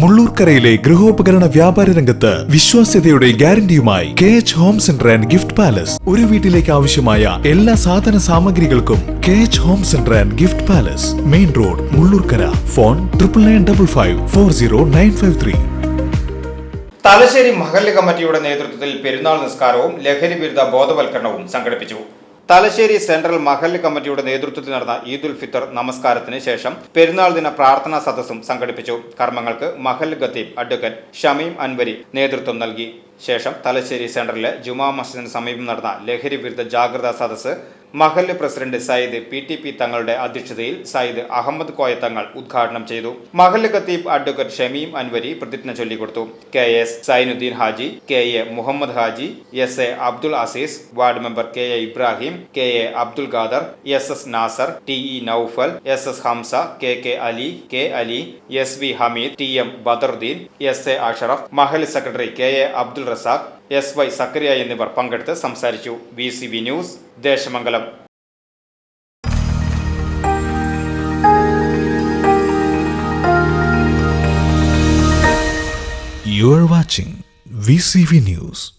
മുള്ളൂർക്കരയിലെ ഗൃഹോപകരണ വ്യാപാര രംഗത്ത് വിശ്വാസ്യതയുടെ ഗ്യാരണ്ടിയുമായി K H home centre and gift palace ഒരു വീട്ടിലേക്ക് ആവശ്യമായ എല്ലാ സാധന സാമഗ്രികൾക്കും K H home centre and gift palace main road Mullurkara. Phone triple nine double five four zero nine five three Thalassery മഹല്ല് കമ്മിറ്റിയുടെ നേതൃത്വത്തിൽ പെരുന്നാൾ നിസ്കാരവും ലഹരി വിരുദ്ധ ബോധവൽക്കരണവും സംഘടിപ്പിച്ചു. തലശ്ശേരി സെൻട്രൽ മഹല്ല് കമ്മിറ്റിയുടെ നേതൃത്വത്തിൽ നടന്ന ഈദുൽ ഫിത്തർ നമസ്കാരത്തിന് ശേഷം പെരുന്നാൾ ദിന പ്രാർത്ഥനാ സദസ്സും സംഘടിപ്പിച്ചു. കർമ്മങ്ങൾക്ക് മഹല്ല് ഖത്തീബ് അഡ്വക്കറ്റ് ഷമീം അൻവരി നേതൃത്വം നൽകി. ശേഷം തലശ്ശേരി സെൻട്രലിലെ ജുമാ മസ്ജിദിന് സമീപം നടന്ന ലഹരി വിരുദ്ധ ജാഗ്രതാ സദസ്സ് മഹല്ല് president Sayyid P T P തങ്ങളുടെ അധ്യക്ഷതയിൽ സയ്യിദ് അഹമ്മദ് കോയ തങ്ങൾ ഉദ്ഘാടനം ചെയ്തു. മഹല്ല് ഖത്തീബ് അഡ്വക്കേറ്റ് ഷമീം അൻവരി പ്രതിജ്ഞ ചൊല്ലിക്കൊടുത്തു. K S Sainuddin Haji K A Muhammad Haji S A Abdul Azeez ward member K A Ibrahim K A Abdul Khader S S Nasar T E Noufal S S Hamza K K Ali K Ali S V Hameed T M Badaruddin S A Ashraf മഹല്ല് secretary K A Abdul Razak S Y Zakariya എന്നിവർ പങ്കെടുത്ത് സംസാരിച്ചു V C B news Desamangalam You are watching VCV News.